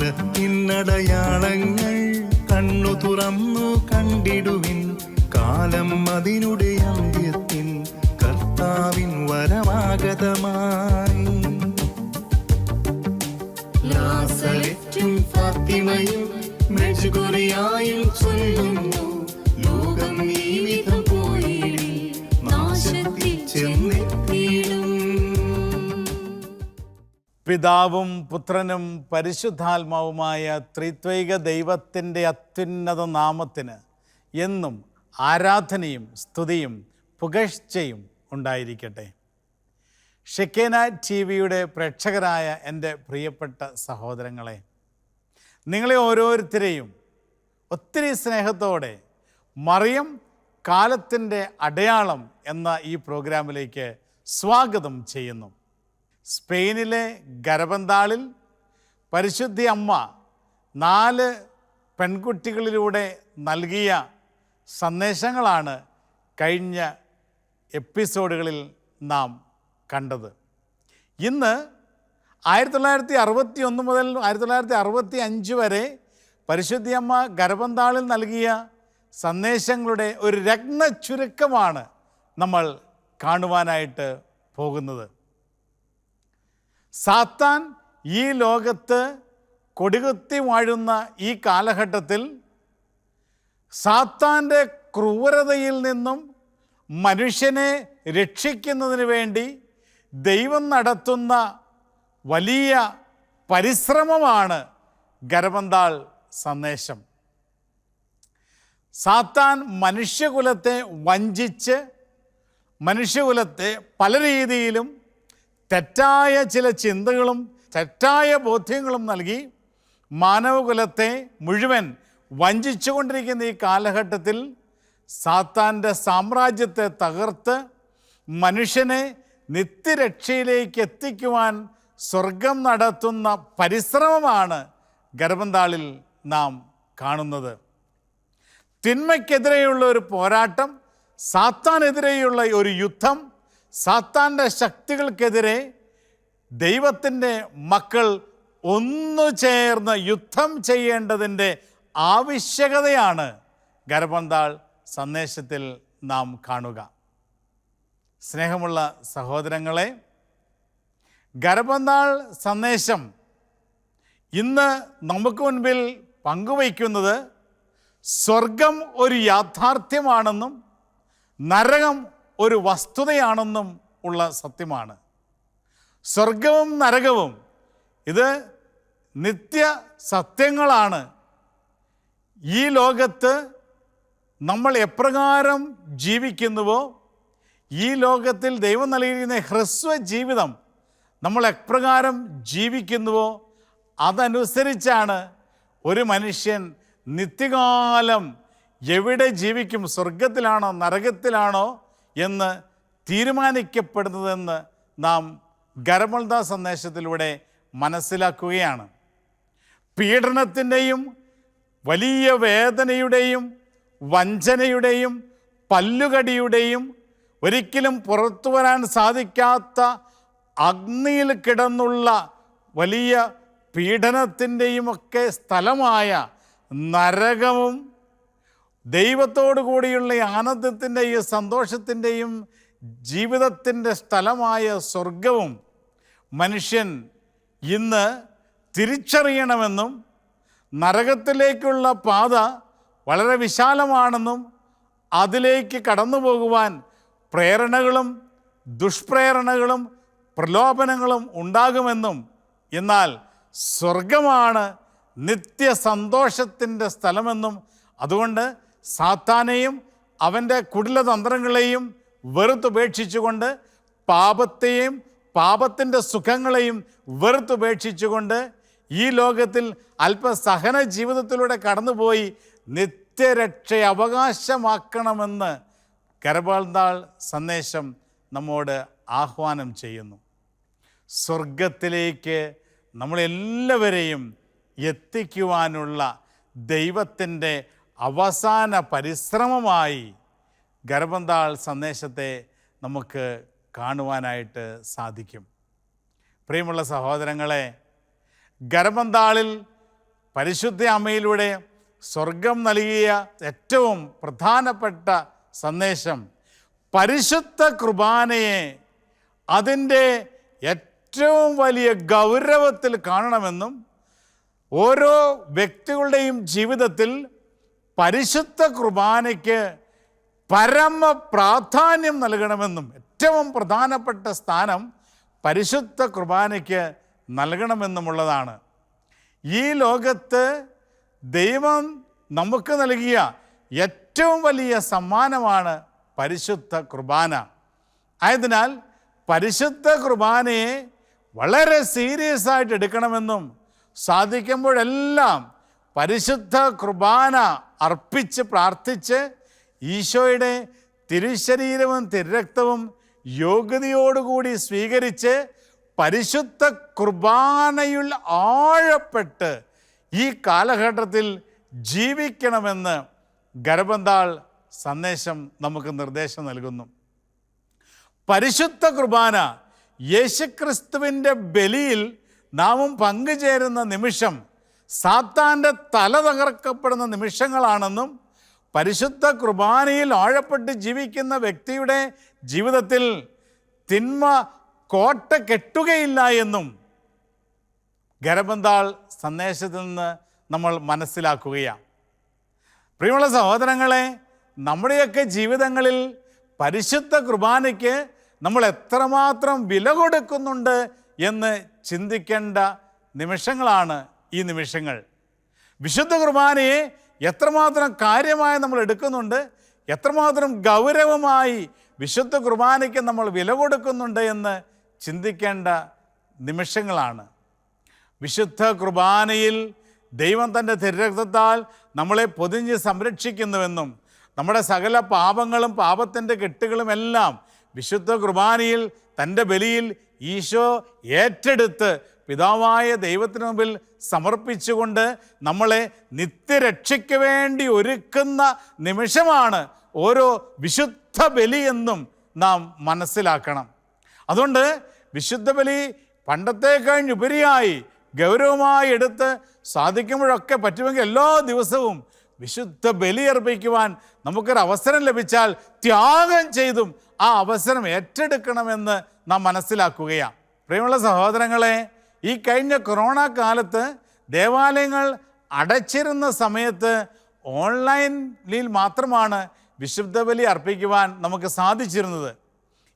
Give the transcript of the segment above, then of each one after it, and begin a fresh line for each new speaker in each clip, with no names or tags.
കാലത്തിനടയാളങ്ങൾ കണ്ണു തുറന്നു കണ്ടിടുവിൻ കാലം അതിനുടെ അന്ത്യത്തിൽ കർത്താവിൻ വരമാഗതമായി ഫാത്തിമയും മെജുഗുറിയായും ചൊല്ലുന്നു.
പിതാവും പുത്രനും പരിശുദ്ധാത്മാവുമായ ത്രിത്വൈക ദൈവത്തിന്റെ അത്യുന്നത നാമത്തിന് എന്നും ആരാധനയും സ്തുതിയും പുകഴ്ചയും ഉണ്ടായിരിക്കട്ടെ. ഷെക്കേന ടി വിയുടെ പ്രേക്ഷകരായ എന്റെ പ്രിയപ്പെട്ട സഹോദരങ്ങളെ നിങ്ങളെ ഓരോരുത്തരെയും ഒത്തിരി സ്നേഹത്തോടെ മറിയം കാലത്തിന്റെ അടയാളം എന്ന ഈ പ്രോഗ്രാമിലേക്ക് സ്വാഗതം ചെയ്യുന്നു. സ്പെയിനിലെ ഗരബന്താളിൽ പരിശുദ്ധി അമ്മ നാല് പെൺകുട്ടികളിലൂടെ നൽകിയ സന്ദേശങ്ങളാണ് കഴിഞ്ഞ എപ്പിസോഡുകളിൽ നാം കണ്ടത്. ഇന്ന് ആയിരത്തി തൊള്ളായിരത്തി അറുപത്തി ഒന്ന് മുതൽ ആയിരത്തി തൊള്ളായിരത്തി അറുപത്തി അഞ്ച് വരെ പരിശുദ്ധിയമ്മ ഗർഭന്താളിൽ നൽകിയ സന്ദേശങ്ങളുടെ ഒരു രത്ന ചുരുക്കമാണ് നമ്മൾ കാണുവാനായിട്ട് പോകുന്നത്. സാത്താൻ ഈ ലോകത്ത് കൊടികുത്തി വാഴുന്ന ഈ കാലഘട്ടത്തിൽ സാത്താന്റെ ക്രൂരതയിൽ നിന്നും മനുഷ്യനെ രക്ഷിക്കുന്നതിന് വേണ്ടി ദൈവം നടത്തുന്ന വലിയ പരിശ്രമമാണ് ഗരബന്താൾ സന്ദേശം. സാത്താൻ മനുഷ്യകുലത്തെ വഞ്ചിച്ച് മനുഷ്യകുലത്തെ പല രീതിയിലും തെറ്റായ ചില ചിന്തകളും തെറ്റായ ബോധ്യങ്ങളും നൽകി മാനവകുലത്തെ മുഴുവൻ വഞ്ചിച്ചുകൊണ്ടിരിക്കുന്ന ഈ കാലഘട്ടത്തിൽ സാത്താന്റെ സാമ്രാജ്യത്തെ തകർത്ത് മനുഷ്യനെ നിത്യരക്ഷയിലേക്ക് എത്തിക്കുവാൻ സ്വർഗം നടത്തുന്ന പരിശ്രമമാണ് ഗർഭന്താളിൽ നാം കാണുന്നത്. തിന്മയ്ക്കെതിരെയുള്ള ഒരു പോരാട്ടം സാത്താനെതിരെയുള്ള ഒരു യുദ്ധം സാത്താന്റെ ശക്തികൾക്കെതിരെ ദൈവത്തിന്റെ മക്കൾ ഒന്നു ചേർന്ന് യുദ്ധം ചെയ്യേണ്ടതിന്റെ ആവശ്യകതയാണ് ഗർഭന്താൾ സന്ദേശത്തിൽ നാം കാണുക. സ്നേഹമുള്ള സഹോദരങ്ങളെ ഗർഭന്താൾ സന്ദേശം ഇന്ന് നമുക്ക് മുൻപിൽ പങ്കുവയ്ക്കുന്നത് സ്വർഗം ഒരു യാഥാർത്ഥ്യമാണെന്നും നരകം ഒരു വസ്തുതയാണെന്നും ഉള്ള സത്യമാണ്. സ്വർഗവും നരകവും ഇത് നിത്യ സത്യങ്ങളാണ്. ഈ ലോകത്ത് നമ്മൾ എപ്രകാരം ജീവിക്കുന്നുവോ ഈ ലോകത്തിൽ ദൈവം നൽകിയിരിക്കുന്ന ഹ്രസ്വ ജീവിതം നമ്മൾ എപ്രകാരം ജീവിക്കുന്നുവോ അതനുസരിച്ചാണ് ഒരു മനുഷ്യൻ നിത്യകാലം എവിടെ ജീവിക്കും സ്വർഗത്തിലാണോ നരകത്തിലാണോ എന്ന് തീരുമാനിക്കപ്പെടുന്നതെന്ന് നാം ഗരമൾദ സന്ദേശത്തിലൂടെ മനസ്സിലാക്കുകയാണ്. പീഡനത്തിന്റെയും വലിയ വേദനയുടെയും വഞ്ചനയുടെയും പല്ലുകടിയുടെയും ഒരിക്കലും പുറത്തു വരാൻ സാധിക്കാത്ത അഗ്നിയിൽ കിടന്നുള്ള വലിയ പീഡനത്തിന്റെയും ഒക്കെ സ്ഥലമായ നരകവും ദൈവത്തോടു കൂടിയുള്ള ആനന്ദത്തിന്റെയും സന്തോഷത്തിന്റെയും ജീവിതത്തിന്റെ സ്ഥലമായ സ്വർഗവും മനുഷ്യൻ ഇന്ന് തിരിച്ചറിയണമെന്നും നരകത്തിലേക്കുള്ള പാത വളരെ വിശാലമാണെന്നും അതിലേക്ക് കടന്നു പോകുവാൻ പ്രേരണകളും ദുഷ്പ്രേരണകളും പ്രലോഭനങ്ങളും ഉണ്ടാകുമെന്നും എന്നാൽ സ്വർഗമാണ് നിത്യസന്തോഷത്തിന്റെ സ്ഥലമെന്നും അതുകൊണ്ട് സാത്താനെയും അവന്റെ കുടിലതന്ത്രങ്ങളെയും വെറുത്തുപേക്ഷിച്ചുകൊണ്ട് പാപത്തെയും പാപത്തിന്റെ സുഖങ്ങളെയും വെറുത്തുപേക്ഷിച്ചുകൊണ്ട് ഈ ലോകത്തിൽ അല്പസഹന ജീവിതത്തിലൂടെ കടന്നുപോയി നിത്യരക്ഷ അവകാശമാക്കണമെന്ന് കരപാൾനാൾ സന്ദേശം നമ്മോട് ആഹ്വാനം ചെയ്യുന്നു. സ്വർഗത്തിലേക്ക് നമ്മളെല്ലാവരെയും എത്തിക്കുവാനുള്ള ദൈവത്തിന്റെ അവസാന പരിശ്രമമായി ഗർഭന്താൾ സന്ദേശത്തെ നമുക്ക് കാണുവാനായിട്ട് സാധിക്കും. പ്രിയമുള്ള സഹോദരങ്ങളെ ഗർഭന്താളിൽ പരിശുദ്ധ അമ്മയിലൂടെ സ്വർഗം നൽകിയ ഏറ്റവും പ്രധാനപ്പെട്ട സന്ദേശം പരിശുദ്ധ കുർബാനയെ അതിന്റെ ഏറ്റവും വലിയ ഗൗരവത്തിൽ കാണണമെന്നും ഓരോ വ്യക്തികളുടെയും ജീവിതത്തിൽ പരിശുദ്ധ കുർബാനയ്ക്ക് പരമ പ്രാധാന്യം നൽകണമെന്നും ഏറ്റവും പ്രധാനപ്പെട്ട സ്ഥാനം പരിശുദ്ധ കുർബാനയ്ക്ക് നൽകണമെന്നുമുള്ളതാണ്. ഈ ലോകത്ത് ദൈവം നമുക്ക് നൽകിയ ഏറ്റവും വലിയ സമ്മാനമാണ് പരിശുദ്ധ കുർബാന. ആയതിനാൽ പരിശുദ്ധ കുർബാനയെ വളരെ സീരിയസ് ആയിട്ട് എടുക്കണമെന്നും സാധിക്കുമ്പോഴെല്ലാം പരിശുദ്ധ കുർബാന അർപ്പിച്ച് പ്രാർത്ഥിച്ച് ഈശോയുടെ തിരുശരീരവും തിരുരക്തവും യോഗ്യതയോടുകൂടി സ്വീകരിച്ച് പരിശുദ്ധ കുർബാനയിൽ ആഴപ്പെട്ട് ഈ കാലഘട്ടത്തിൽ ജീവിക്കണമെന്ന് ഗർഭന്താൾ സന്ദേശം നമുക്ക് നിർദ്ദേശം നൽകുന്നു. പരിശുദ്ധ കുർബാന യേശുക്രിസ്തുവിന്റെ ബലിയിൽ നാമും പങ്കുചേരുന്ന നിമിഷം സാത്താന്റെ തല തകർക്കപ്പെടുന്ന നിമിഷങ്ങളാണെന്നും പരിശുദ്ധ കുർബാനയിൽ ആഴപ്പെട്ട് ജീവിക്കുന്ന വ്യക്തിയുടെ ജീവിതത്തിൽ തിന്മ കോട്ട കെട്ടുകയില്ല എന്നും ഗരബന്താൾ സന്ദേശത്തിൽ നിന്ന് നമ്മൾ മനസ്സിലാക്കുകയാണ്. പ്രിയമുള്ള സഹോദരങ്ങളെ നമ്മുടെയൊക്കെ ജീവിതങ്ങളിൽ പരിശുദ്ധ കുർബാനയ്ക്ക് നമ്മൾ എത്രമാത്രം വില കൊടുക്കുന്നുണ്ട് എന്ന് ചിന്തിക്കേണ്ട നിമിഷങ്ങളാണ് ഈ നിമിഷങ്ങൾ. വിശുദ്ധ കുർബാനയെ എത്രമാത്രം കാര്യമായി നമ്മൾ എടുക്കുന്നുണ്ട് എത്രമാത്രം ഗൗരവമായി വിശുദ്ധ കുർബാനയ്ക്ക് നമ്മൾ വില കൊടുക്കുന്നുണ്ട് എന്ന് ചിന്തിക്കേണ്ട നിമിഷങ്ങളാണ്. വിശുദ്ധ കുർബാനയിൽ ദൈവം തന്റെ തിരരക്തത്താൽ നമ്മളെ പൊതിഞ്ഞ് സംരക്ഷിക്കുന്നുവെന്നും നമ്മുടെ സകല പാപങ്ങളും പാപത്തിന്റെ കെട്ടുകളുമെല്ലാം വിശുദ്ധ കുർബാനയിൽ തന്റെ ബലിയിൽ ഈശോ ഏറ്റെടുത്ത് പിതാവായ ദൈവത്തിന് മുമ്പിൽ സമർപ്പിച്ചുകൊണ്ട് നമ്മളെ നിത്യരക്ഷയ്ക്ക് വേണ്ടി ഒരുക്കുന്ന നിമിഷമാണ് ഓരോ വിശുദ്ധ ബലി എന്നും നാം മനസ്സിലാക്കണം. അതുകൊണ്ട് വിശുദ്ധ ബലി പണ്ടത്തെ കഴിഞ്ഞുപരിയായി ഗൗരവമായി എടുത്ത് സാധിക്കുമ്പോഴൊക്കെ പറ്റുമെങ്കിൽ എല്ലാ ദിവസവും വിശുദ്ധ ബലി അർപ്പിക്കുവാൻ നമുക്കൊരു അവസരം ലഭിച്ചാൽ ത്യാഗം ചെയ്തും ആ അവസരം ഏറ്റെടുക്കണമെന്ന് നാം മനസ്സിലാക്കുകയാണ്. പ്രിയമുള്ള സഹോദരങ്ങളെ ഈ കഴിഞ്ഞ കൊറോണ കാലത്ത് ദേവാലയങ്ങൾ അടച്ചിരുന്ന സമയത്ത് ഓൺലൈനിൽ മാത്രമാണ് വിശുദ്ധ ബലി അർപ്പിക്കുവാൻ നമുക്ക് സാധിച്ചിരുന്നത്.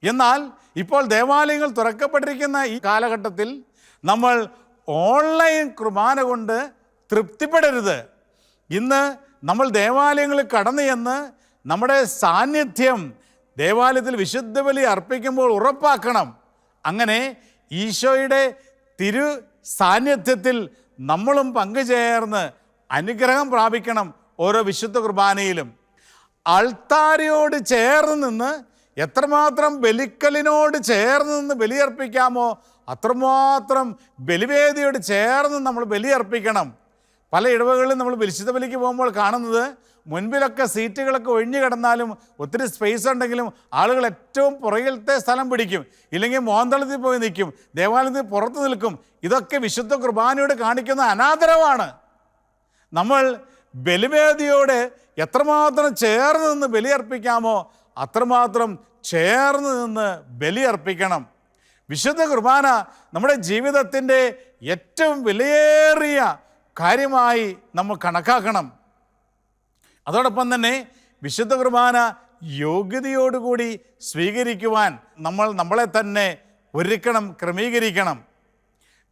എന്നാൽ ഇപ്പോൾ ദേവാലയങ്ങൾ തുറക്കപ്പെട്ടിരിക്കുന്ന ഈ കാലഘട്ടത്തിൽ നമ്മൾ ഓൺലൈൻ കുർബാന കൊണ്ട് തൃപ്തിപ്പെടരുത്. ഇന്ന് നമ്മൾ ദേവാലയങ്ങളിൽ കടന്നു ചെന്ന് നമ്മുടെ സാന്നിധ്യം ദേവാലയത്തിൽ വിശുദ്ധ ബലി അർപ്പിക്കുമ്പോൾ ഉറപ്പാക്കണം. അങ്ങനെ ഈശോയുടെ തിരു സാന്നിധ്യത്തിൽ നമ്മളും പങ്കുചേർന്ന് അനുഗ്രഹം പ്രാപിക്കണം ഓരോ വിശുദ്ധ കുർബാനയിലും. അൾത്താരയോട് ചേർന്ന് നിന്ന് എത്രമാത്രം ബലിക്കലിനോട് ചേർന്ന് നിന്ന് ബലിയർപ്പിക്കാമോ അത്രമാത്രം ബലിവേദിയോട് ചേർന്ന് നമ്മൾ ബലിയർപ്പിക്കണം. പല ഇടവകളിലും നമ്മൾ വിശുദ്ധ ബലിക്ക് പോകുമ്പോൾ കാണുന്നത് മുൻപിലൊക്കെ സീറ്റുകളൊക്കെ ഒഴിഞ്ഞു കിടന്നാലും ഒത്തിരി സ്പേസ് ഉണ്ടെങ്കിലും ആളുകൾ ഏറ്റവും പുറകിലത്തെ സ്ഥലം പിടിക്കും. ഇല്ലെങ്കിൽ മോന്തളത്തിൽ പോയി നിൽക്കും. ദേവാലയത്തിൽ പുറത്ത് നിൽക്കും. ഇതൊക്കെ വിശുദ്ധ കുർബാനയോട് കാണിക്കുന്ന അനാദരവാണ്. നമ്മൾ ബലിവേദിയോട് എത്രമാത്രം ചേർന്ന് നിന്ന് ബലിയർപ്പിക്കാമോ അത്രമാത്രം ചേർന്ന് നിന്ന് ബലിയർപ്പിക്കണം. വിശുദ്ധ കുർബാന നമ്മുടെ ജീവിതത്തിന്റെ ഏറ്റവും വിലയേറിയ കാര്യമായി നമ്മൾ കണക്കാക്കണം. അതോടൊപ്പം തന്നെ വിശുദ്ധ കുർബാന യോഗ്യതയോടുകൂടി സ്വീകരിക്കുവാൻ നമ്മൾ നമ്മളെ തന്നെ ഒരുക്കണം ക്രമീകരിക്കണം.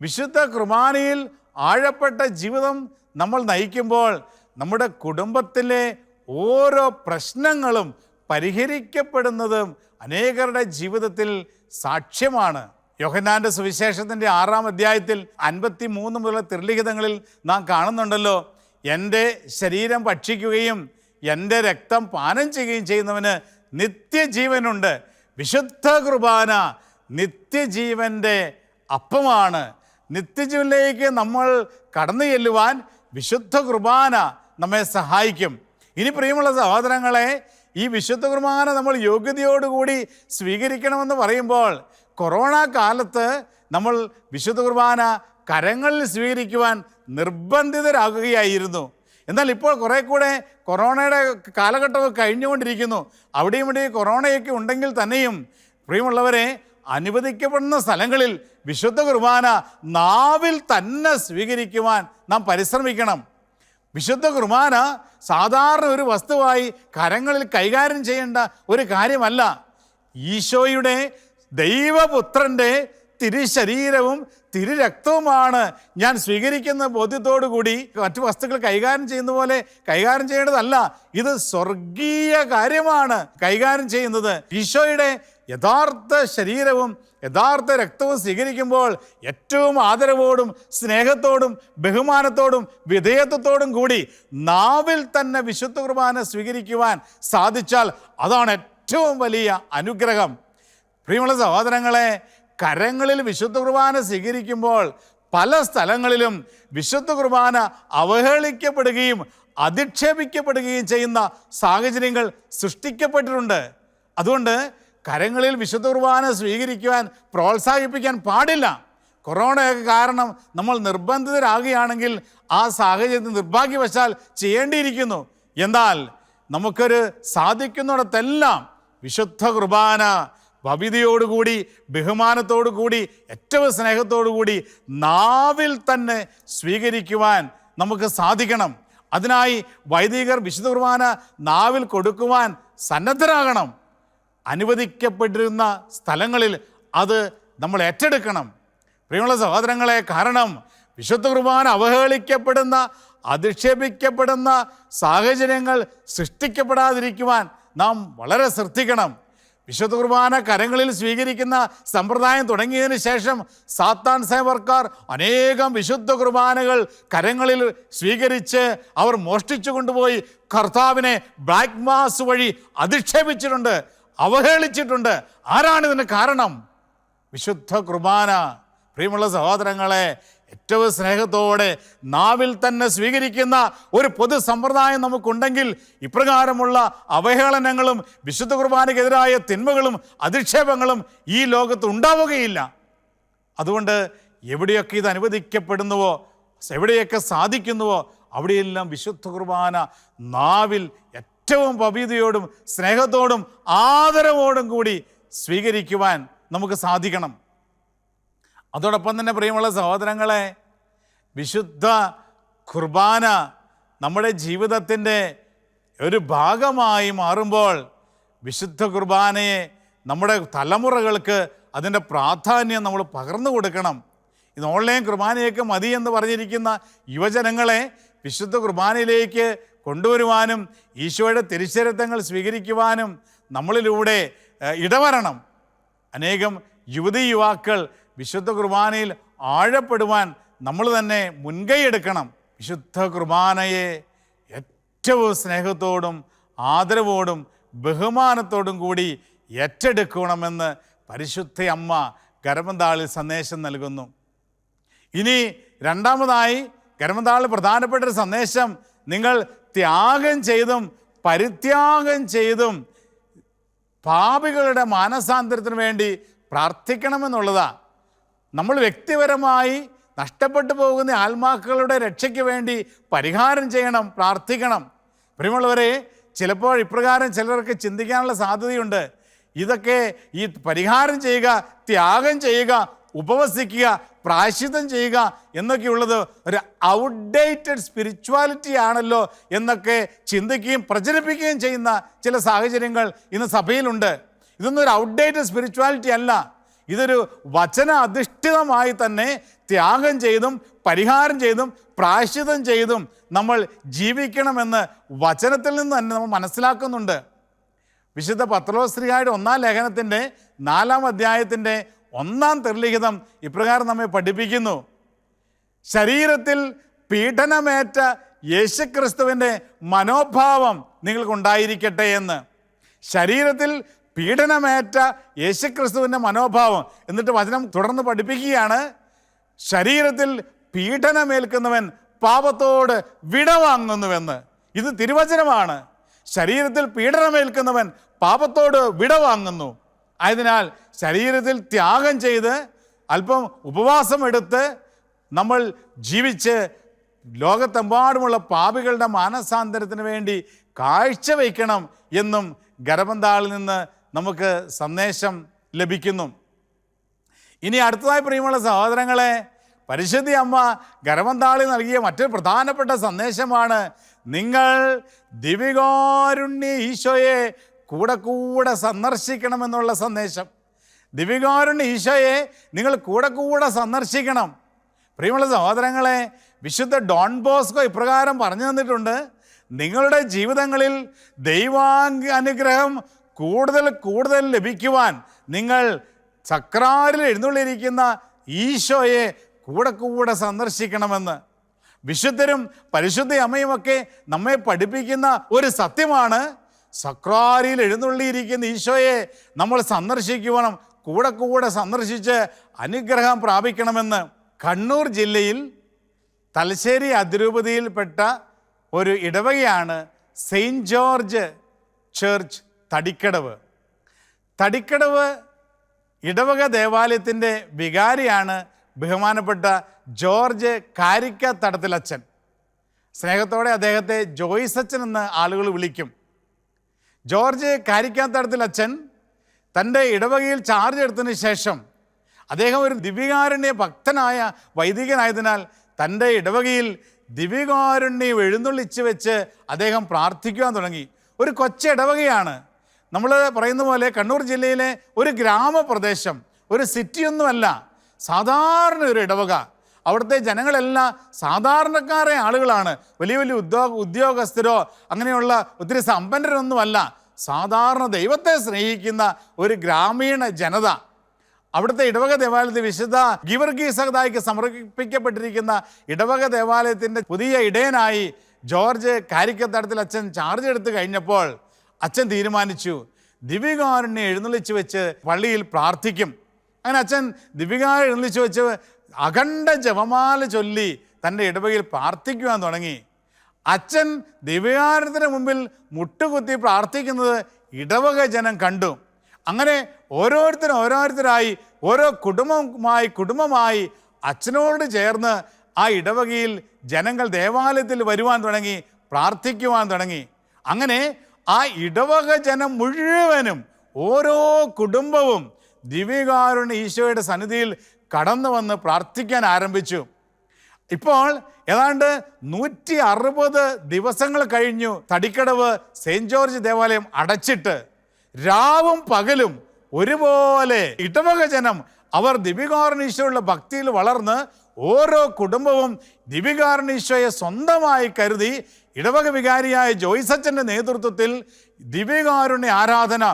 വിശുദ്ധ കുർബാനയിൽ ആഴപ്പെട്ട ജീവിതം നമ്മൾ നയിക്കുമ്പോൾ നമ്മുടെ കുടുംബത്തിലെ ഓരോ പ്രശ്നങ്ങളും പരിഹരിക്കപ്പെടുന്നതും അനേകരുടെ ജീവിതത്തിൽ സാക്ഷ്യമാണ്. യോഹന്നാന്റെ സുവിശേഷത്തിന്റെ ആറാം അധ്യായത്തിൽ അൻപത്തി മൂന്ന് മുതൽ തിർലിഖിതങ്ങളിൽ നാം കാണുന്നുണ്ടല്ലോ. എന്റെ ശരീരം ഭക്ഷിക്കുകയും എന്റെ രക്തം പാനം ചെയ്യുകയും ചെയ്യുന്നവന് നിത്യജീവനുണ്ട്. വിശുദ്ധ കുർബാന നിത്യജീവന്റെ അപ്പമാണ്. നിത്യജീവനിലേക്ക് നമ്മൾ കടന്നു ചെല്ലുവാൻ വിശുദ്ധ കുർബാന നമ്മെ സഹായിക്കും. ഇനി പ്രിയമുള്ള സഹോദരങ്ങളെ ഈ വിശുദ്ധ കുർബാന നമ്മൾ യോഗ്യതയോടുകൂടി സ്വീകരിക്കണമെന്ന് പറയുമ്പോൾ കൊറോണ കാലത്ത് നമ്മൾ വിശുദ്ധ കുർബാന കരങ്ങളിൽ സ്വീകരിക്കുവാൻ നിർബന്ധിതരാകുകയായിരുന്നു. എന്നാൽ ഇപ്പോൾ കുറേ കൂടെ കൊറോണയുടെ കാലഘട്ടമൊക്കെ കഴിഞ്ഞുകൊണ്ടിരിക്കുന്നു. അവിടെയും ഇവിടെയും കൊറോണയൊക്കെ ഉണ്ടെങ്കിൽ തന്നെയും പ്രിയമുള്ളവരെ അനുവദിക്കപ്പെടുന്ന സ്ഥലങ്ങളിൽ വിശുദ്ധ കുർബാന നാവിൽ തന്നെ സ്വീകരിക്കുവാൻ നാം പരിശ്രമിക്കണം. വിശുദ്ധ കുർബാന സാധാരണ ഒരു വസ്തുവായി കരങ്ങളിൽ കൈകാര്യം ചെയ്യേണ്ട ഒരു കാര്യമല്ല. ഈശോയുടെ ദൈവപുത്രന്റെ തിരുശരീരവും തിരുരക്തവുമാണ് ഞാൻ സ്വീകരിക്കുന്ന ബോധ്യത്തോടു കൂടി മറ്റു വസ്തുക്കൾ കൈകാര്യം ചെയ്യുന്ന പോലെ കൈകാര്യം ചെയ്യേണ്ടതല്ല. ഇത് സ്വർഗീയ കാര്യമാണ് കൈകാര്യം ചെയ്യുന്നത്. ഈശോയുടെ യഥാർത്ഥ ശരീരവും യഥാർത്ഥ രക്തവും സ്വീകരിക്കുമ്പോൾ ഏറ്റവും ആദരവോടും സ്നേഹത്തോടും ബഹുമാനത്തോടും വിധേയത്വത്തോടും കൂടി നാവിൽ തന്നെ വിശുദ്ധ കുർബാന സ്വീകരിക്കുവാൻ സാധിച്ചാൽ അതാണ് ഏറ്റവും വലിയ അനുഗ്രഹം. പ്രിയമുള്ള സഹോദരങ്ങളെ കരങ്ങളിൽ വിശുദ്ധ കുർബാന സ്വീകരിക്കുമ്പോൾ പല സ്ഥലങ്ങളിലും വിശുദ്ധ കുർബാന അവഹേളിക്കപ്പെടുകയും അധിക്ഷേപിക്കപ്പെടുകയും ചെയ്യുന്ന സാഹചര്യങ്ങൾ സൃഷ്ടിക്കപ്പെട്ടിട്ടുണ്ട്. അതുകൊണ്ട് കരങ്ങളിൽ വിശുദ്ധ കുർബാന സ്വീകരിക്കുവാൻ പ്രോത്സാഹിപ്പിക്കാൻ പാടില്ല. കൊറോണയൊക്കെ കാരണം നമ്മൾ നിർബന്ധിതരാകുകയാണെങ്കിൽ ആ സാഹചര്യത്തിൽ നിർഭാഗ്യവശാൽ ചെയ്യേണ്ടിയിരിക്കുന്നു. എന്നാൽ നമുക്കൊരു സാധിക്കുന്നിടത്തെല്ലാം വിശുദ്ധ കുർബാന ഭവിതയോടുകൂടി ബഹുമാനത്തോടു കൂടി ഏറ്റവും സ്നേഹത്തോടു കൂടി നാവിൽ തന്നെ സ്വീകരിക്കുവാൻ നമുക്ക് സാധിക്കണം. അതിനായി വൈദികർ വിശുദ്ധ കുർബാന നാവിൽ കൊടുക്കുവാൻ സന്നദ്ധരാകണം. അനുവദിക്കപ്പെട്ടിരുന്ന സ്ഥലങ്ങളിൽ അത് നമ്മൾ ഏറ്റെടുക്കണം. പ്രിയമുള്ള സഹോദരങ്ങളെ കാരണം വിശുദ്ധ കുർബാന അവഹേളിക്കപ്പെടുന്ന അധിക്ഷേപിക്കപ്പെടുന്ന സാഹചര്യങ്ങൾ സൃഷ്ടിക്കപ്പെടാതിരിക്കുവാൻ നാം വളരെ ശ്രദ്ധിക്കണം. വിശുദ്ധ കുർബാന കരങ്ങളിൽ സ്വീകരിക്കുന്ന സമ്പ്രദായം തുടങ്ങിയതിന് ശേഷം സാത്താൻ സേവർക്കാർ അനേകം വിശുദ്ധ കുർബാനകൾ കരങ്ങളിൽ സ്വീകരിച്ച് അവർ മോഷ്ടിച്ചു കൊണ്ടുപോയി കർത്താവിനെ ബ്ലാക്ക് മാസ് വഴി അധിക്ഷേപിച്ചിട്ടുണ്ട് അവഹേളിച്ചിട്ടുണ്ട്. ആരാണ് ഇതിന് കാരണം? വിശുദ്ധ കുർബാന. പ്രിയമുള്ള സഹോദരങ്ങളെ ഏറ്റവും സ്നേഹത്തോടെ നാവിൽ തന്നെ സ്വീകരിക്കുന്ന ഒരു പൊതു സമ്പ്രദായം നമുക്കുണ്ടെങ്കിൽ ഇപ്രകാരമുള്ള അവഹേളനങ്ങളും വിശുദ്ധ കുർബാനയ്ക്കെതിരായ തിന്മകളും അധിക്ഷേപങ്ങളും ഈ ലോകത്ത് ഉണ്ടാവുകയില്ല. അതുകൊണ്ട് എവിടെയൊക്കെ ഇത് അനുവദിക്കപ്പെടുന്നുവോ എവിടെയൊക്കെ സാധിക്കുന്നുവോ അവിടെയെല്ലാം വിശുദ്ധ കുർബാന നാവിൽ ഏറ്റവും പവിതയോടും സ്നേഹത്തോടും ആദരവോടും കൂടി സ്വീകരിക്കുവാൻ നമുക്ക് സാധിക്കണം. അതോടൊപ്പം തന്നെ പ്രിയമുള്ള സഹോദരങ്ങളെ വിശുദ്ധ കുർബാന നമ്മുടെ ജീവിതത്തിന്റെ ഒരു ഭാഗമായി മാറുമ്പോൾ വിശുദ്ധ കുർബാനയെ നമ്മുടെ തലമുറകൾക്ക് അതിന്റെ പ്രാധാന്യം നമ്മൾ പകർന്നു കൊടുക്കണം. ഇത് ഓൺലൈൻ കുർബാനയൊക്കെ മതി എന്ന് പറഞ്ഞിരിക്കുന്ന യുവജനങ്ങളെ വിശുദ്ധ കുർബാനയിലേക്ക് കൊണ്ടുവരുവാനും ഈശോയുടെ തിരിച്ചരിത്തങ്ങൾ സ്വീകരിക്കുവാനും നമ്മളിലൂടെ ഇടവരണം. അനേകം യുവതി യുവാക്കൾ വിശുദ്ധ കുർബാനയിൽ ആഴപ്പെടുവാൻ നമ്മൾ തന്നെ മുൻകൈ എടുക്കണം. വിശുദ്ധ കുർബാനയെ ഏറ്റവും സ്നേഹത്തോടും ആദരവോടും ബഹുമാനത്തോടും കൂടി ഏറ്റെടുക്കണമെന്ന് പരിശുദ്ധ അമ്മ ഗരമന്താളിൽ സന്ദേശം നൽകുന്നു. ഇനി രണ്ടാമതായി കർമ്മതാളിൽ പ്രധാനപ്പെട്ട ഒരു സന്ദേശം നിങ്ങൾ ത്യാഗം ചെയ്തും പരിത്യാഗം ചെയ്തും പാപികളുടെ മാനസാന്തരത്തിന് വേണ്ടി പ്രാർത്ഥിക്കണമെന്നുള്ളതാണ് നമ്മൾ വ്യക്തിപരമായി നഷ്ടപ്പെട്ടു പോകുന്ന ആത്മാക്കളുടെ രക്ഷയ്ക്ക് വേണ്ടി പരിഹാരം ചെയ്യണം പ്രാർത്ഥിക്കണം. പ്രിയമുള്ളവരെ ചിലപ്പോൾ ഇപ്രകാരം ചിലർക്ക് ചിന്തിക്കാനുള്ള സാധ്യതയുണ്ട്. ഇതൊക്കെ ഈ പരിഹാരം ചെയ്യുക ത്യാഗം ചെയ്യുക ഉപവസിക്കുക പ്രാശിതം ചെയ്യുക എന്നൊക്കെയുള്ളത് ഒരു ഔട്ട്ഡേറ്റഡ് സ്പിരിച്വാലിറ്റി ആണല്ലോ എന്നൊക്കെ ചിന്തിക്കുകയും പ്രചരിപ്പിക്കുകയും ചെയ്യുന്ന ചില സാഹചര്യങ്ങൾ ഇന്ന് സഭയിലുണ്ട്. ഇതൊന്നും ഒരു ഔട്ട്ഡേറ്റഡ് സ്പിരിച്വാലിറ്റി അല്ല. ഇതൊരു വചന അധിഷ്ഠിതമായി തന്നെ ത്യാഗം ചെയ്തും പരിഹാരം ചെയ്തും പ്രായശ്ചിതം ചെയ്തും നമ്മൾ ജീവിക്കണമെന്ന് വചനത്തിൽ നിന്ന് തന്നെ നമ്മൾ മനസ്സിലാക്കുന്നുണ്ട്. വിശുദ്ധ പത്രോസ്ത്രീയായുടെ ഒന്നാം ലേഖനത്തിന്റെ നാലാം അധ്യായത്തിന്റെ ഒന്നാം തെർലിഖിതം ഇപ്രകാരം നമ്മെ പഠിപ്പിക്കുന്നു. ശരീരത്തിൽ പീഡനമേറ്റ യേശുക്രിസ്തുവിന്റെ മനോഭാവം നിങ്ങൾക്കുണ്ടായിരിക്കട്ടെ എന്ന്. ശരീരത്തിൽ പീഡനമേറ്റ യേശുക്രിസ്തുവിന്റെ മനോഭാവം. എന്നിട്ട് വചനം തുടർന്ന് പഠിപ്പിക്കുകയാണ്. ശരീരത്തിൽ പീഡനമേൽക്കുന്നവൻ പാപത്തോട് വിടവാങ്ങുന്നുവെന്ന് ഇത് തിരുവചനമാണ്. ശരീരത്തിൽ പീഡനമേൽക്കുന്നവൻ പാപത്തോട് വിടവാങ്ങുന്നു ആയതിനാൽ ശരീരത്തിൽ ത്യാഗം ചെയ്ത് അല്പം ഉപവാസമെടുത്ത് നമ്മൾ ജീവിച്ച് ലോകത്തെമ്പാടുമുള്ള പാപികളുടെ മാനസാന്തരത്തിന് വേണ്ടി കാഴ്ചവെക്കണം എന്നും ഗർഭന്താളിൽ നിന്ന് നമുക്ക് സന്ദേശം ലഭിക്കുന്നു. ഇനി അടുത്തതായി പ്രിയമുള്ള സഹോദരങ്ങളെ പരിശുദ്ധി അമ്മ ഗർഭന്താളി നൽകിയ മറ്റൊരു പ്രധാനപ്പെട്ട സന്ദേശമാണ് നിങ്ങൾ ദിവികാരുണ്യ ഈശോയെ കൂടെ കൂടെ സന്ദർശിക്കണമെന്നുള്ള സന്ദേശം. ദിവികാരുണ്യ ഈശോയെ നിങ്ങൾ കൂടെ കൂടെ സന്ദർശിക്കണം. പ്രിയമുള്ള സഹോദരങ്ങളെ വിശുദ്ധ ഡോൺ ബോസ്കോ ഇപ്രകാരം പറഞ്ഞു തന്നിട്ടുണ്ട് നിങ്ങളുടെ ജീവിതങ്ങളിൽ ദൈവാംഗ അനുഗ്രഹം കൂടുതൽ കൂടുതൽ ലഭിക്കുവാൻ നിങ്ങൾ ചക്രാരിൽ എഴുന്നള്ളിയിരിക്കുന്ന ഈശോയെ കൂടെ കൂടെ സന്ദർശിക്കണമെന്ന്. വിശുദ്ധരും പരിശുദ്ധ അമ്മയുമൊക്കെ നമ്മെ പഠിപ്പിക്കുന്ന ഒരു സത്യമാണ്. സക്രാരിയിൽ എഴുന്നള്ളിയിരിക്കുന്ന ഈശോയെ നമ്മൾ സന്ദർശിക്കുവണം കൂടെ കൂടെ സന്ദർശിച്ച് അനുഗ്രഹം പ്രാപിക്കണമെന്ന്. കണ്ണൂർ ജില്ലയിൽ തലശ്ശേരി അതിരൂപതയിൽപ്പെട്ട ഒരു ഇടവകയാണ് saint George church. Thadikkadavu. Thadikkadavu ഇടവക ദേവാലയത്തിന്റെ വികാരിയാണ് ബഹുമാനപ്പെട്ട ജോർജ് കാരിക്ക തടത്തിലച്ചൻ സ്നേഹത്തോടെ അദ്ദേഹത്തെ ജോയ്സ് അച്ഛൻ എന്ന് ആളുകൾ വിളിക്കും. ജോർജ് കാരിക്കാത്തടത്തിലച്ഛൻ തന്റെ ഇടവകയിൽ ചാർജ് എടുത്തതിന് ശേഷം അദ്ദേഹം ഒരു ദിവ്യകാരുണ്യ ഭക്തനായ വൈദികനായതിനാൽ തന്റെ ഇടവകയിൽ ദിവ്യകാരുണ്യം എഴുന്നള്ളിച്ച് വെച്ച് അദ്ദേഹം പ്രാർത്ഥിക്കുവാൻ തുടങ്ങി. ഒരു കൊച്ചു ഇടവകയാണ്. നമ്മൾ പറയുന്ന പോലെ കണ്ണൂർ ജില്ലയിലെ ഒരു ഗ്രാമപ്രദേശം ഒരു സിറ്റിയൊന്നുമല്ല. സാധാരണ ഒരു ഇടവക. അവിടുത്തെ ജനങ്ങളെല്ലാം സാധാരണക്കാരെ ആളുകളാണ്. വലിയ വലിയ ഉദ്യോഗ ഉദ്യോഗസ്ഥരോ അങ്ങനെയുള്ള ഒത്തിരി സമ്പന്നരൊന്നുമല്ല. സാധാരണ ദൈവത്തെ സ്നേഹിക്കുന്ന ഒരു ഗ്രാമീണ ജനത. അവിടുത്തെ ഇടവക ദേവാലയത്തിൽ വിശുദ്ധ ഗിവർഗീസഹദായിക്ക് സമർപ്പിക്കപ്പെട്ടിരിക്കുന്ന ഇടവക ദേവാലയത്തിന്റെ പുതിയ ഇടയനായി ജോർജ് കാരിക്കത്തടത്തിൽ അച്ഛൻ ചാർജ് എടുത്തു കഴിഞ്ഞപ്പോൾ അച്ഛൻ തീരുമാനിച്ചു ദിവികാരുണ്യം എഴുന്നള്ളിച്ച് വെച്ച് പള്ളിയിൽ പ്രാർത്ഥിക്കും. അങ്ങനെ അച്ഛൻ ദിവികാരൻ എഴുന്നള്ളിച്ച് വെച്ച് അഖണ്ഡ ജപമാല ചൊല്ലി തന്റെ ഇടവകയിൽ പ്രാർത്ഥിക്കുവാൻ തുടങ്ങി. അച്ഛൻ ദിവ്യകാരത്തിന് മുമ്പിൽ മുട്ടുകുത്തി പ്രാർത്ഥിക്കുന്നത് ഇടവക ജനം കണ്ടു. അങ്ങനെ ഓരോരുത്തരും ഓരോരുത്തരായി ഓരോ കുടുംബമായി കുടുംബമായി അച്ഛനോട് ചേർന്ന് ആ ഇടവകയിൽ ജനങ്ങൾ ദേവാലയത്തിൽ വരുവാൻ തുടങ്ങി പ്രാർത്ഥിക്കുവാൻ തുടങ്ങി. അങ്ങനെ ആ ഇടവക ജനം മുഴുവനും ഓരോ കുടുംബവും ദിവ്യകാരുണ്യ ഈശോയുടെ സന്നിധിയിൽ കടന്നു വന്ന് പ്രാർത്ഥിക്കാൻ ആരംഭിച്ചു. ഇപ്പോൾ ഏതാണ്ട് നൂറ്റി അറുപത് ദിവസങ്ങൾ കഴിഞ്ഞു തടിക്കടവ് സെയിന്റ് ജോർജ് ദേവാലയം അടച്ചിട്ട്. രാവും പകലും ഒരുപോലെ ഇടവക ജനം അവർ ദിവികാരണീശോയുള്ള ഭക്തിയിൽ വളർന്ന് ഓരോ കുടുംബവും ദിവികാരണീശ്വയെ സ്വന്തമായി കരുതി ഇടവക വികാരിയായ ജോയ്സച്ചന്റെ നേതൃത്വത്തിൽ ദിവ്യകാരുണ്യ ആരാധന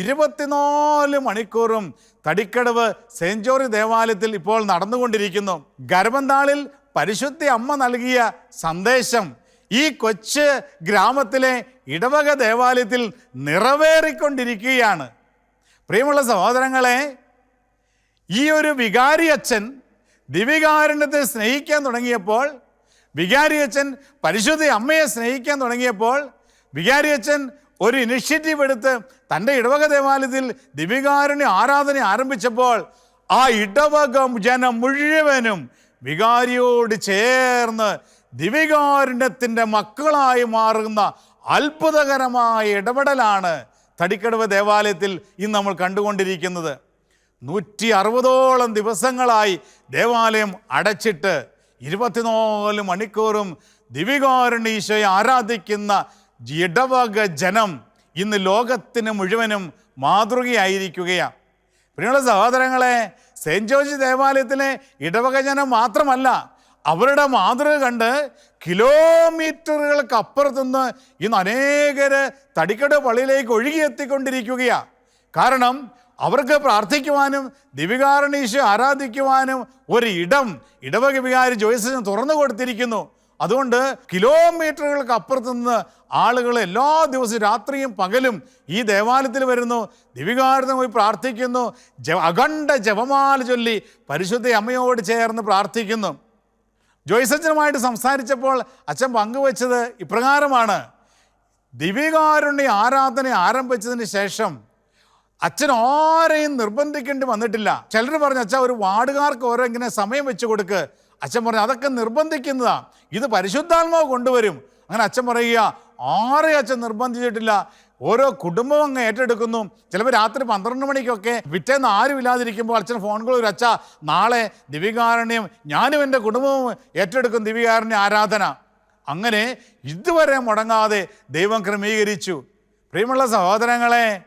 ഇരുപത്തിനാല് മണിക്കൂറും തടിക്കടവ് സെന്റ് ജോർജ് ദേവാലയത്തിൽ ഇപ്പോൾ നടന്നുകൊണ്ടിരിക്കുന്നു. ഗർഭന്താളിൽ പരിശുദ്ധി അമ്മ നൽകിയ സന്ദേശം ഈ കൊച്ച് ഗ്രാമത്തിലെ ഇടവക ദേവാലയത്തിൽ നിറവേറിക്കൊണ്ടിരിക്കുകയാണ്. പ്രിയമുള്ള സഹോദരങ്ങളെ ഈ ഒരു വികാരി അച്ഛൻ ദിവികാരുണ്യത്തെ സ്നേഹിക്കാൻ തുടങ്ങിയപ്പോൾ വികാരി അച്ഛൻ പരിശുദ്ധ അമ്മയെ സ്നേഹിക്കാൻ തുടങ്ങിയപ്പോൾ വികാരി അച്ഛൻ ഒരു ഇനിഷ്യേറ്റീവ് എടുത്ത് തന്റെ ഇടവക ദേവാലയത്തിൽ ദിവികാരുണ്യ ആരാധന ആരംഭിച്ചപ്പോൾ ആ ഇടവക ജനം മുഴുവനും വികാരിയോട് ചേർന്ന് ദിവികാരുണ്യത്തിന്റെ മക്കളായി മാറുന്ന അത്ഭുതകരമായ ഇടപെടലാണ് തടിക്കടവ് ദേവാലയത്തിൽ ഇന്ന് നമ്മൾ കണ്ടുകൊണ്ടിരിക്കുന്നത്. നൂറ്റി അറുപതോളം ദിവസങ്ങളായി ദേവാലയം അടച്ചിട്ട് ഇരുപത്തിനാല് മണിക്കൂറും ദിവികാരുണീശയെ ആരാധിക്കുന്ന ഇടവക ജനം ഇന്ന് ലോകത്തിന് മുഴുവനും മാതൃകയായിരിക്കുകയാണ്. പ്രിയമുള്ള സഹോദരങ്ങളെ സെയിന്റ് ജോർജ് ദേവാലയത്തിലെ ഇടവക ജനം മാത്രമല്ല അവരുടെ മാതൃക കണ്ട് കിലോമീറ്ററുകൾക്ക് അപ്പുറത്തുനിന്ന് ഇന്ന് അനേകര് തടിക്കട പള്ളിയിലേക്ക് ഒഴുകിയെത്തിക്കൊണ്ടിരിക്കുകയാണ്. കാരണം അവർക്ക് പ്രാർത്ഥിക്കുവാനും ദിവികാരണീശ് ആരാധിക്കുവാനും ഒരു ഇടം ഇടവക വികാരി ജോയിസിന് തുറന്നു കൊടുത്തിരിക്കുന്നു. അതുകൊണ്ട് കിലോമീറ്ററുകൾക്ക് അപ്പുറത്ത് നിന്ന് ആളുകൾ എല്ലാ ദിവസവും രാത്രിയും പകലും ഈ ദേവാലയത്തിൽ വരുന്നു. ദിവികാരത്തിന് പോയി പ്രാർത്ഥിക്കുന്നു. ജ അഖണ്ഡ ജപമാല ചൊല്ലി പരിശുദ്ധ അമ്മയോട് ചേർന്ന് പ്രാർത്ഥിക്കുന്നു. ജോയ്സച്ചനുമായിട്ട് സംസാരിച്ചപ്പോൾ അച്ഛൻ പങ്കുവച്ചത് ഇപ്രകാരമാണ്. ദിവികാരുണ്യ ആരാധന ആരംഭിച്ചതിന് ശേഷം അച്ഛൻ ആരെയും നിർബന്ധിക്കേണ്ടി വന്നിട്ടില്ല. ചിലർ പറഞ്ഞു അച്ഛാ ഒരു വാർഡുകാർക്ക് ഓരോ ഇങ്ങനെ സമയം വെച്ച് കൊടുക്ക്. അച്ഛൻ പറഞ്ഞു അതൊക്കെ നിർബന്ധിക്കുന്നതാ. ഇത് പരിശുദ്ധാത്മാവ് കൊണ്ടുവരും. അങ്ങനെ അച്ഛൻ പറയുക ആരെയും അച്ഛൻ നിർബന്ധിച്ചിട്ടില്ല. ഓരോ കുടുംബം അങ്ങ് ഏറ്റെടുക്കുന്നു. ചിലപ്പോൾ രാത്രി പന്ത്രണ്ട് മണിക്കൊക്കെ പിറ്റേന്ന് ആരും ഇല്ലാതിരിക്കുമ്പോൾ അച്ഛൻ ഫോൺ കോൾ ഒരു അച്ഛ നാളെ ദിവികാരണ്യം ഞാനും എന്റെ കുടുംബവും ഏറ്റെടുക്കും ദിവികാരണ്യ ആരാധന. അങ്ങനെ ഇതുവരെ മുടങ്ങാതെ ദൈവം ക്രമീകരിച്ചു. പ്രിയമുള്ള സഹോദരങ്ങളെ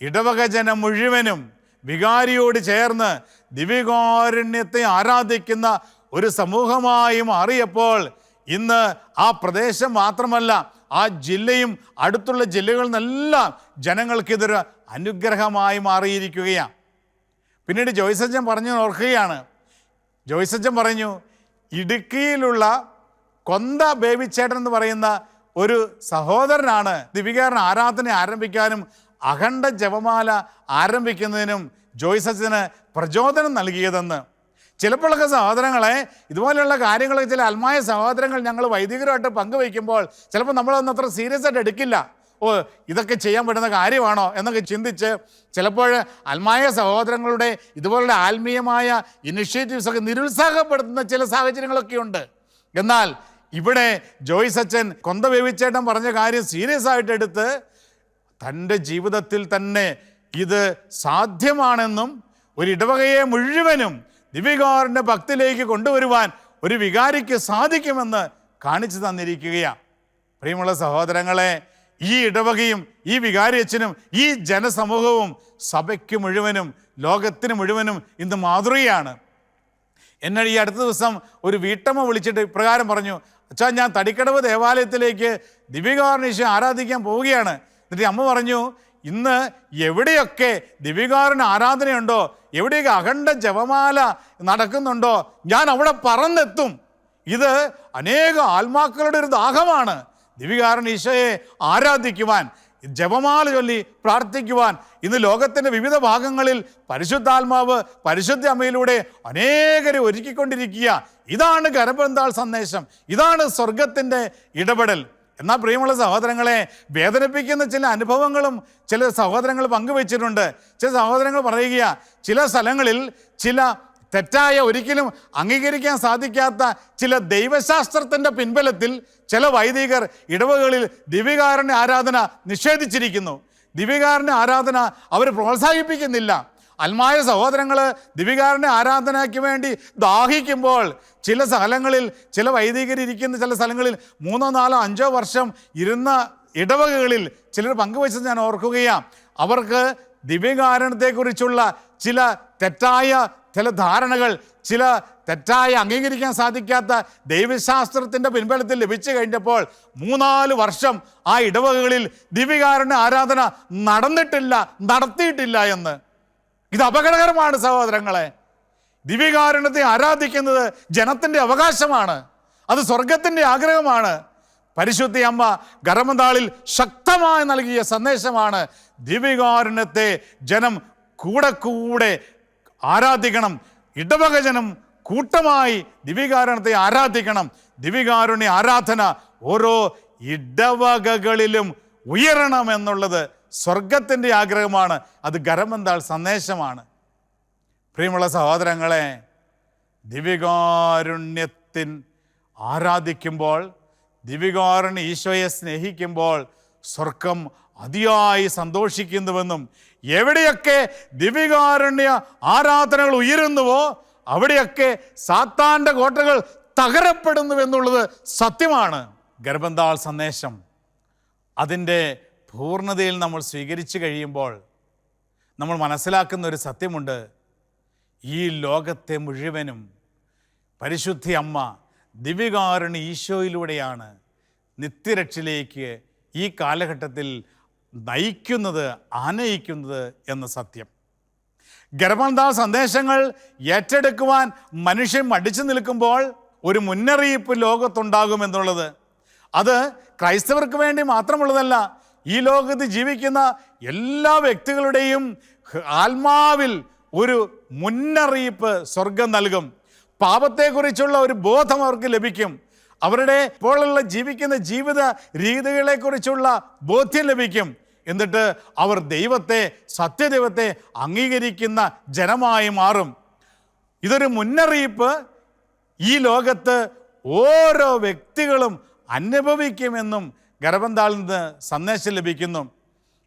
ഇടവക ജനം മുഴുവനും വികാരിയോട് ചേർന്ന് ദിവികാരുണ്യത്തെ ആരാധിക്കുന്ന ഒരു സമൂഹമായി മാറിയപ്പോൾ ഇന്ന് ആ പ്രദേശം മാത്രമല്ല ആ ജില്ലയും അടുത്തുള്ള ജില്ലകളിൽ നിന്നെല്ലാം ജനങ്ങൾക്കിതൊരു അനുഗ്രഹമായി മാറിയിരിക്കുകയാണ്. പിന്നീട് ജോയ്സച്ചൻ പറഞ്ഞു ഓർക്കുകയാണ്. ജോയ്സച്ചൻ പറഞ്ഞു ഇടുക്കിയിലുള്ള കൊന്ത ബേബിച്ചേട്ടൻ എന്ന് പറയുന്ന ഒരു സഹോദരനാണ് ദിവികാരൻ ആരാധന ആരംഭിക്കാനും അഖണ്ഡ ജപമാല ആരംഭിക്കുന്നതിനും ജോയ്സച്ചന് പ്രചോദനം നൽകിയതെന്ന്. ചിലപ്പോഴൊക്കെ സഹോദരങ്ങളെ ഇതുപോലെയുള്ള കാര്യങ്ങളൊക്കെ ചില അൽമായ സഹോദരങ്ങൾ ഞങ്ങൾ വൈദികരുമായിട്ട് പങ്കുവയ്ക്കുമ്പോൾ ചിലപ്പോൾ നമ്മളൊന്നും അത്ര സീരിയസ് ആയിട്ട് എടുക്കില്ല. ഓ ഇതൊക്കെ ചെയ്യാൻ പറ്റുന്ന കാര്യമാണോ എന്നൊക്കെ ചിന്തിച്ച് ചിലപ്പോൾ അൽമായ സഹോദരങ്ങളുടെ ഇതുപോലുള്ള ആത്മീയമായ ഇനിഷ്യേറ്റീവ്സൊക്കെ നിരുത്സാഹപ്പെടുത്തുന്ന ചില സാഹചര്യങ്ങളൊക്കെ ഉണ്ട്. എന്നാൽ ഇവിടെ ജോയ്സ് അച്ഛൻ കൊന്ത വേവിച്ചേട്ടൻ പറഞ്ഞ കാര്യം സീരിയസ് ആയിട്ട് എടുത്ത് തന്റെ ജീവിതത്തിൽ തന്നെ ഇത് സാധ്യമാണെന്നും ഒരു ഇടവകയെ മുഴുവനും ദിവികാറിന്റെ ഭക്തിയിലേക്ക് കൊണ്ടുവരുവാൻ ഒരു വികാരിക്ക് സാധിക്കുമെന്ന് കാണിച്ചു തന്നിരിക്കുകയാണ്. പ്രിയമുള്ള സഹോദരങ്ങളെ ഈ ഇടവകയും ഈ വികാരി അച്ഛനും ഈ ജനസമൂഹവും സഭയ്ക്ക് മുഴുവനും ലോകത്തിന് മുഴുവനും ഇന്ന് മാതൃകയാണ്. എന്നെ ഈ അടുത്ത ദിവസം ഒരു വീട്ടമ്മ വിളിച്ചിട്ട് ഇപ്രകാരം പറഞ്ഞു അച്ഛാ ഞാൻ തടിക്കടവ് ദേവാലയത്തിലേക്ക് ദിവികാർണീശ ആരാധിക്കാൻ പോവുകയാണ്. എന്നിട്ട് അമ്മ പറഞ്ഞു ഇന്ന് എവിടെയൊക്കെ ദിവികാരന് ആരാധനയുണ്ടോ എവിടെയൊക്കെ അഖണ്ഡ ജപമാല നടക്കുന്നുണ്ടോ ഞാൻ അവിടെ പറന്നെത്തും. ഇത് അനേക ആത്മാക്കളുടെ ഒരു ദാഹമാണ്. ദിവികാരൻ ഈശോയെ ആരാധിക്കുവാൻ ജപമാല ചൊല്ലി പ്രാർത്ഥിക്കുവാൻ ഇന്ന് ലോകത്തിന്റെ വിവിധ ഭാഗങ്ങളിൽ പരിശുദ്ധാത്മാവ് പരിശുദ്ധ അമ്മയിലൂടെ അനേകരെ ഒരുക്കിക്കൊണ്ടിരിക്കുക. ഇതാണ് കരബന്താൾ സന്ദേശം. ഇതാണ് സ്വർഗത്തിന്റെ ഇടപെടൽ. എന്നാൽ പ്രിയമുള്ള സഹോദരങ്ങളെ വേദനിപ്പിക്കുന്ന ചില അനുഭവങ്ങളും ചില സഹോദരങ്ങൾ പങ്കുവച്ചിട്ടുണ്ട്. ചില സഹോദരങ്ങൾ പറയുക ചില സ്ഥലങ്ങളിൽ ചില തെറ്റായ ഒരിക്കലും അംഗീകരിക്കാൻ സാധിക്കാത്ത ചില ദൈവശാസ്ത്രത്തിന്റെ പിൻബലത്തിൽ ചില വൈദികർ ഇടവകളിൽ ദിവികാരന്റെ ആരാധന നിഷേധിച്ചിരിക്കുന്നു. ദിവികാരന്റെ ആരാധന അവർ പ്രോത്സാഹിപ്പിക്കുന്നില്ല. അൽമായ സഹോദരങ്ങൾ ദിവികാരന്റെ ആരാധനയ്ക്ക് വേണ്ടി ദാഹിക്കുമ്പോൾ ചില സ്ഥലങ്ങളിൽ ചില വൈദികർ ഇരിക്കുന്ന ചില സ്ഥലങ്ങളിൽ മൂന്നോ നാലോ അഞ്ചോ വർഷം ഇരുന്ന ഇടവകകളിൽ ചിലർ പങ്കുവച്ചത് ഞാൻ ഓർക്കുകയാണ്. അവർക്ക് ദിവ്യകാരണത്തെക്കുറിച്ചുള്ള ചില തെറ്റായ ചില ധാരണകൾ ചില തെറ്റായ അംഗീകരിക്കാൻ സാധിക്കാത്ത ദൈവശാസ്ത്രത്തിന്റെ പിൻബലത്തിൽ ലഭിച്ചു കഴിഞ്ഞപ്പോൾ മൂന്നാൽ വർഷം ആ ഇടവകകളിൽ ദിവ്യകാരന്റെ ആരാധന നടന്നിട്ടില്ല നടത്തിയിട്ടില്ല എന്ന് ഇത് അപകടകരമാണ് സഹോദരങ്ങളെ. ദിവ്യകാരുണ്യത്തെ ആരാധിക്കുന്നത് ജനത്തിന്റെ അവകാശമാണ്. അത് സ്വർഗത്തിന്റെ ആഗ്രഹമാണ്. പരിശുദ്ധി അമ്മ ഗർഭനാളിൽ ശക്തമായി നൽകിയ സന്ദേശമാണ് ദിവ്യകാരുണ്യത്തെ ജനം കൂടെ കൂടെ ആരാധിക്കണം ഇടവകജനം കൂട്ടമായി ദിവ്യകാരുണ്യത്തെ ആരാധിക്കണം. ദിവ്യകാരുണ്യ ആരാധന ഓരോ ഇടവകകളിലും ഉയരണം എന്നുള്ളത് സ്വർഗത്തിന്റെ ആഗ്രഹമാണ്. അത് ഗരമെന്താൾ സന്ദേശമാണ്. പ്രിയമുള്ള സഹോദരങ്ങളെ ദിവ്യകാരുണ്യത്തിൻ ആരാധിക്കുമ്പോൾ ദിവികാരുണ്യ ഈശോയെ സ്നേഹിക്കുമ്പോൾ സ്വർഗം അതിയായി സന്തോഷിക്കുന്നുവെന്നും എവിടെയൊക്കെ ദിവികാരുണ്യ ആരാധനകൾ ഉയരുന്നുവോ അവിടെയൊക്കെ സാത്താന്റെ കോട്ടകൾ തകരപ്പെടുന്നുവെന്നുള്ളത് സത്യമാണ്. ഗർഭന്താൾ സന്ദേശം. അതിന്റെ പൂർണതയിൽ നമ്മൾ സ്വീകരിച്ചു കഴിയുമ്പോൾ നമ്മൾ മനസ്സിലാക്കുന്ന ഒരു സത്യമുണ്ട്. ഈ ലോകത്തെ മുഴുവനും പരിശുദ്ധി അമ്മ ദിവ്യകാരുണ്യ ഈശോയിലൂടെയാണ് നിത്യരക്ഷയിലേക്ക് ഈ കാലഘട്ടത്തിൽ നയിക്കുന്നത് ആനയിക്കുന്നത് എന്ന സത്യം. ഗർഭന്ത സന്ദേശങ്ങൾ ഏറ്റെടുക്കുവാൻ മനുഷ്യൻ മടിച്ചു നിൽക്കുമ്പോൾ ഒരു മുന്നറിയിപ്പ് ലോകത്തുണ്ടാകുമെന്നുള്ളത് അത് ക്രൈസ്തവർക്ക് വേണ്ടി മാത്രമുള്ളതല്ല ഈ ലോകത്ത് ജീവിക്കുന്ന എല്ലാ വ്യക്തികളുടെയും ആത്മാവിൽ ഒരു മുന്നറിയിപ്പ് സ്വർഗം നൽകും. പാപത്തെക്കുറിച്ചുള്ള ഒരു ബോധം അവർക്ക് ലഭിക്കും. അവരുടെ ഇപ്പോഴുള്ള ജീവിക്കുന്ന ജീവിത രീതികളെക്കുറിച്ചുള്ള ബോധ്യം ലഭിക്കും. എന്നിട്ട് അവർ ദൈവത്തെ സത്യദൈവത്തെ അംഗീകരിക്കുന്ന ജനമായി മാറും. ഇതൊരു മുന്നറിയിപ്പ് ഈ ലോകത്ത് ഓരോ വ്യക്തികളും അനുഭവിക്കുമെന്നും ഗർഭന്താളിൽ നിന്ന് സന്ദേശം ലഭിക്കുന്നു.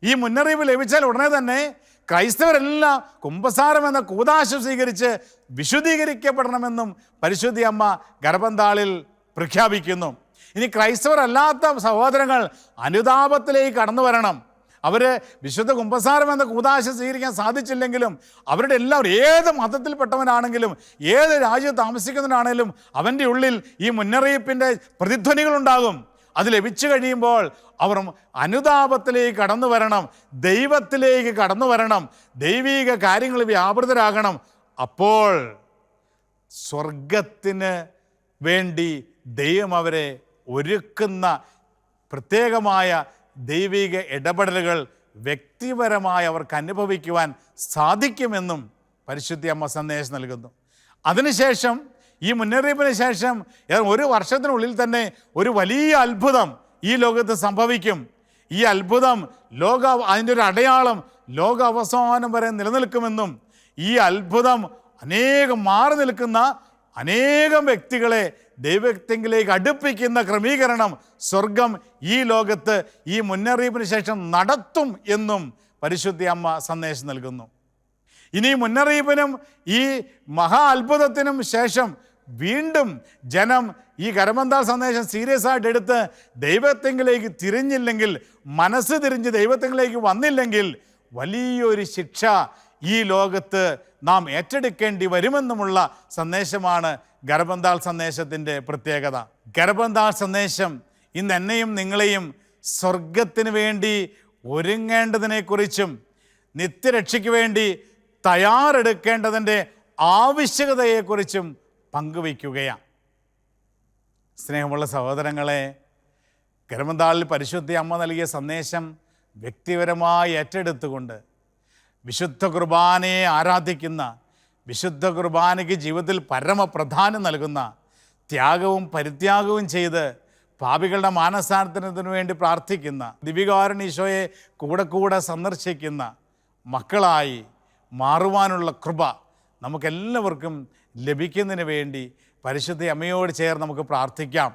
ഈ മുന്നറിയിപ്പ് ലഭിച്ചാൽ ഉടനെ തന്നെ ക്രൈസ്തവരെല്ലാം കുംഭസാരം എന്ന കൂതാശ സ്വീകരിച്ച് വിശുദ്ധീകരിക്കപ്പെടണമെന്നും പരിശുദ്ധി അമ്മ ഗർഭന്താളിൽ പ്രഖ്യാപിക്കുന്നു. ഇനി ക്രൈസ്തവരല്ലാത്ത സഹോദരങ്ങൾ അനുതാപത്തിലേക്ക് കടന്നു വരണം. അവർ വിശുദ്ധ കുംഭസാരം എന്ന കൂതാശ സ്വീകരിക്കാൻ സാധിച്ചില്ലെങ്കിലും അവരുടെ എല്ലാവരും ഏത് മതത്തിൽപ്പെട്ടവനാണെങ്കിലും ഏത് രാജ്യത്ത് താമസിക്കുന്നവനാണെങ്കിലും അവന്റെ ഉള്ളിൽ ഈ മുന്നറിയിപ്പിന്റെ പ്രതിധ്വനികളുണ്ടാകും. അത് ലഭിച്ചു കഴിയുമ്പോൾ അവർ അനുതാപത്തിലേക്ക് കടന്നു വരണം ദൈവത്തിലേക്ക് കടന്നു വരണം ദൈവീക കാര്യങ്ങൾ വ്യാപൃതരാകണം. അപ്പോൾ സ്വർഗത്തിന് വേണ്ടി ദൈവം അവരെ ഒരുക്കുന്ന പ്രത്യേകമായ ദൈവിക ഇടപെടലുകൾ വ്യക്തിപരമായി അവർക്ക് അനുഭവിക്കുവാൻ സാധിക്കുമെന്നും പരിശുദ്ധി അമ്മ സന്ദേശം നൽകുന്നു. അതിനുശേഷം ഈ മുന്നറിയിപ്പിന് ശേഷം ഒരു വർഷത്തിനുള്ളിൽ തന്നെ ഒരു വലിയ അത്ഭുതം ഈ ലോകത്ത് സംഭവിക്കും. ഈ അത്ഭുതം ലോക അതിന്റെ ഒരു അടയാളം ലോക അവസാനം വരെ നിലനിൽക്കുമെന്നും ഈ അത്ഭുതം അനേകം മാറി നിൽക്കുന്ന അനേകം വ്യക്തികളെ ദൈവത്തെങ്കിലേക്ക് അടുപ്പിക്കുന്ന ക്രമീകരണം സ്വർഗം ഈ ലോകത്ത് ഈ മുന്നറിയിപ്പിന് ശേഷം നടത്തും എന്നും പരിശുദ്ധി അമ്മ സന്ദേശം നൽകുന്നു. ഇനി മുന്നറിയിപ്പിനും ഈ മഹാ അത്ഭുതത്തിനും ശേഷം വീണ്ടും ജനം ഈ കരമന്താൾ സന്ദേശം സീരിയസ് ആയിട്ട് എടുത്ത് ദൈവത്തെങ്കിലേക്ക് തിരിഞ്ഞില്ലെങ്കിൽ മനസ്സ് തിരിഞ്ഞ് ദൈവത്തെങ്കിലേക്ക് വന്നില്ലെങ്കിൽ വലിയൊരു ശിക്ഷ ഈ ലോകത്ത് നാം ഏറ്റെടുക്കേണ്ടി വരുമെന്നുമുള്ള സന്ദേശമാണ് ഗർഭന്താൾ സന്ദേശത്തിന്റെ പ്രത്യേകത. ഗർഭന്താൾ സന്ദേശം ഇന്ന് എന്നെയും നിങ്ങളെയും സ്വർഗത്തിന് വേണ്ടി ഒരുങ്ങേണ്ടതിനെക്കുറിച്ചും നിത്യരക്ഷയ്ക്ക് വേണ്ടി തയ്യാറെടുക്കേണ്ടതിന്റെ ആവശ്യകതയെക്കുറിച്ചും പങ്കുവയ്ക്കുകയാണ്. സ്നേഹമുള്ള സഹോദരങ്ങളെ കരമന്താളിൽ പരിശുദ്ധി അമ്മ നൽകിയ സന്ദേശം വ്യക്തിപരമായി ഏറ്റെടുത്തുകൊണ്ട് വിശുദ്ധ കുർബാനയെ ആരാധിക്കുന്ന വിശുദ്ധ കുർബാനയ്ക്ക് ജീവിതത്തിൽ പരമപ്രധാനം നൽകുന്ന ത്യാഗവും പരിത്യാഗവും ചെയ്ത് പാപികളുടെ മാനസാന്തരത്തിന് വേണ്ടി പ്രാർത്ഥിക്കുന്ന ദിവികാരൻ ഈശോയെ കൂടെ കൂടെ സന്ദർശിക്കുന്ന മക്കളായി മാറുവാനുള്ള കൃപ നമുക്കെല്ലാവർക്കും ലഭിക്കുന്നതിന് വേണ്ടി പരിശുദ്ധ അമ്മയോട് ചേർന്ന് നമുക്ക് പ്രാർത്ഥിക്കാം.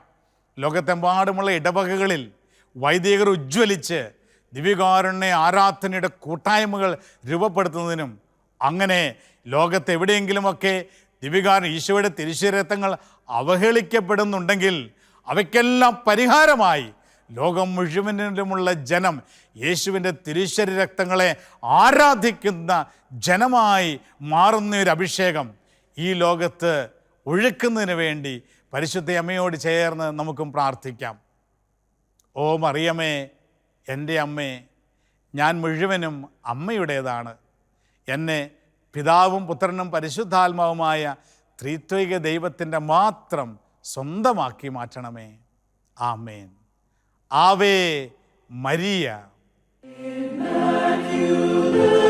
ലോകത്തെമ്പാടുമുള്ള ഇടവകകളിൽ വൈദികർ ഉജ്ജ്വലിച്ച് ദിവ്യകാരുണ്യ ആരാധനയുടെ കൂട്ടായ്മകൾ രൂപപ്പെടുത്തുന്നതിനും അങ്ങനെ ലോകത്തെവിടെയെങ്കിലുമൊക്കെ ദിവ്യകാരൻ ഈശോയുടെ തിരുശീരത്വങ്ങൾ അവഹേളിക്കപ്പെടുന്നുണ്ടെങ്കിൽ അവയ്ക്കെല്ലാം പരിഹാരമായി ലോകം മുഴുവനിലുമുള്ള ജനം യേശുവിന്റെ തിരുശരി രക്തങ്ങളെ ആരാധിക്കുന്ന ജനമായി മാറുന്ന ഒരു അഭിഷേകം ഈ ലോകത്ത് ഒഴുക്കുന്നതിന് വേണ്ടി പരിശുദ്ധ അമ്മയോട് ചേർന്ന് നമുക്കും പ്രാർത്ഥിക്കാം. ഓ മറിയമേ എന്റെ അമ്മേ ഞാൻ മുഴുവനും അമ്മയുടേതാണ്. എന്നെ പിതാവും പുത്രനും പരിശുദ്ധാത്മാവുമായ ത്രിത്വിക ദൈവത്തിന്റെ മാത്രം സ്വന്തമാക്കി മാറ്റണമേ. ആമേൻ. ആവേ മരിയ.
Thank you